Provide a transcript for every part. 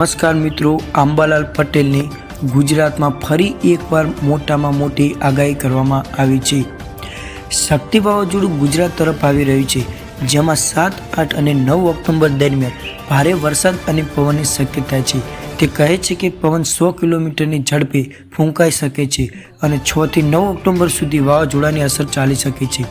નમસ્કાર મિત્રો, આંબાલાલ પટેલની ગુજરાતમાં ફરી એકવાર મોટામાં મોટી આગાહી કરવામાં આવી છે. શક્તિ વાવાઝોડું ગુજરાત તરફ આવી રહ્યું છે, જેમાં સાત, આઠ અને નવ ઓક્ટોબર દરમિયાન ભારે વરસાદ અને પવનની શક્યતા છે. તે કહે છે કે પવન સો કિલોમીટરની ઝડપે ફૂંકાઈ શકે છે અને છથી નવ ઓક્ટોબર સુધી વાવાઝોડાની અસર ચાલી શકે છે.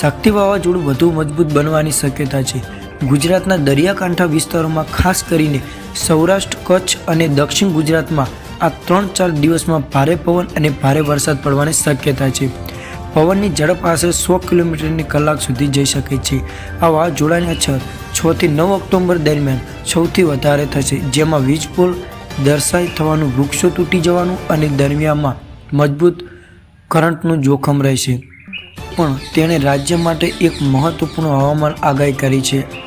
શક્તિ વાવાઝોડું વધુ મજબૂત બનવાની શક્યતા છે. ગુજરાતના દરિયાકાંઠા વિસ્તારોમાં ખાસ કરીને સૌરાષ્ટ્ર, કચ્છ અને દક્ષિણ ગુજરાતમાં આ ત્રણ ચાર દિવસમાં ભારે પવન અને ભારે વરસાદ પડવાની શક્યતા છે. પવનની ઝડપ આશરે સો કિલોમીટરની કલાક સુધી જઈ શકે છે. આ વાવાઝોડાની અસર છથી નવ ઓક્ટોબર દરમિયાન સૌથી વધારે થશે, જેમાં વીજપોલ દર્શાઈ થવાનું, વૃક્ષો તૂટી જવાનું અને દરમિયાનમાં મજબૂત કરંટનું જોખમ રહેશે. પણ તેણે રાજ્ય માટે એક મહત્વપૂર્ણ હવામાન આગાહી કરી છે.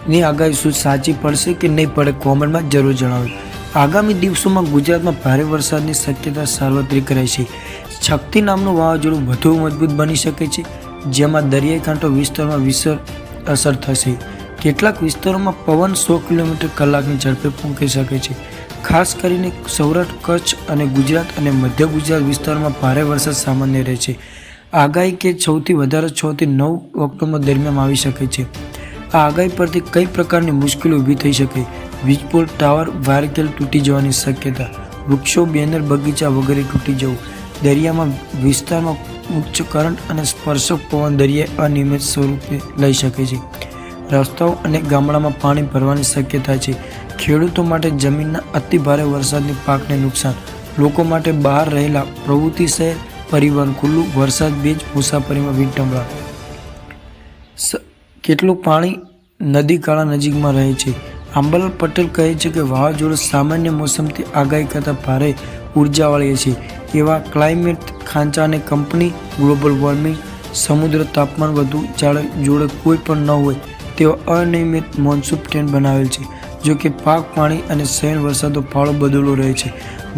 આંબાલાલની આગાહી શું સાચી પડશે કે નહીં પડે કોમેન્ટમાં જરૂર જણાવો. આગામી દિવસોમાં ગુજરાતમાં ભારે વરસાદની શક્યતા સાર્વત્રિક રહેશે. શક્તિ નામનું વાવાઝોડું વધુ મજબૂત બની શકે છે, જેમાં દરિયાઈ કાંઠો વિસ્તારમાં વિસર અસર થશે. કેટલાક વિસ્તારોમાં પવન સો કિલોમીટર કલાકની ઝડપે ફૂંકી શકે છે. ખાસ કરીને સૌરાષ્ટ્ર, કચ્છ અને ગુજરાત અને મધ્ય ગુજરાત વિસ્તારમાં ભારે વરસાદ સામાન્ય રહે છે. આગાહી કે સૌથી વધારે છથી નવ ઓક્ટોબર દરમિયાન આવી શકે છે. આ આગાહી પરથી કઈ પ્રકારની મુશ્કેલી ઊભી થઈ શકે? વીજપોલ ટાવર વાયર કેલ તૂટી જવાની શક્યતા. વૃક્ષો, બેનર, બગીચા વગેરે તૂટી જવું. દરિયામાં વિસ્તારમાં ઉચ્ચ કરંટ અને સ્પર્શક પવન દરિયા અનિયમિત સ્વરૂપે લઈ શકે છે. રસ્તાઓ અને ગામડામાં પાણી ભરવાની શક્યતા છે. ખેડૂતો માટે જમીનના અતિ ભારે વરસાદની પાકને નુકસાન. લોકો માટે બહાર રહેલા પ્રવૃત્તિ શહેર, પરિવહન ખુલ્લું, વરસાદ બીજ મુસાફરીમાં વીંટમળા કેટલું પાણી નદી કાળા નજીકમાં રહે છે? આંબાલાલ પટેલ કહે છે કે વાવાઝોડું સામાન્ય મોસમથી આગાહી કરતાં ભારે ઉર્જાવાળી છે. એવા ક્લાઇમેટ ખાંચાને કંપની ગ્લોબલ વોર્મિંગ સમુદ્ર તાપમાન વધુ જાડે જોડે કોઈ પણ ન હોય તેવો અનિયમિત મોન્સૂન ટ્રેન્ડ બનાવેલ છે. જો કે પાક, પાણી અને શહેર વરસાદો ફાળો બદલો રહે છે.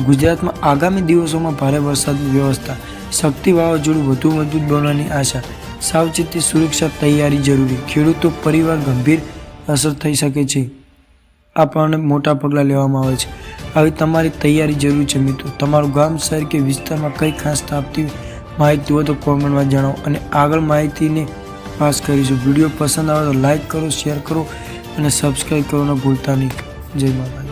ગુજરાતમાં આગામી દિવસોમાં ભારે વરસાદની વ્યવસ્થા. શક્તિ વાવાઝોડું વધુ મજબૂત બનવાની આશા. સાવચેતી સુરક્ષા તૈયારી જરૂરી. ખેડૂતો પરિવાર ગંભીર અસર થઈ શકે છે. આ પણ મોટા પગલાં લેવામાં આવે છે. આવી તમારી તૈયારી જરૂરી છે મિત્રો. તમારું ગામ, શહેર કે વિસ્તારમાં કઈ ખાસ તાપતી માહિતી હોય તો કોમેન્ટમાં જણાવો અને આગળ માહિતીને પાસ કરીશું. વીડિયો પસંદ આવે તો લાઇક કરો, શેર કરો અને સબસ્ક્રાઈબ કરવાનું ભૂલતા નહીં. જય માતા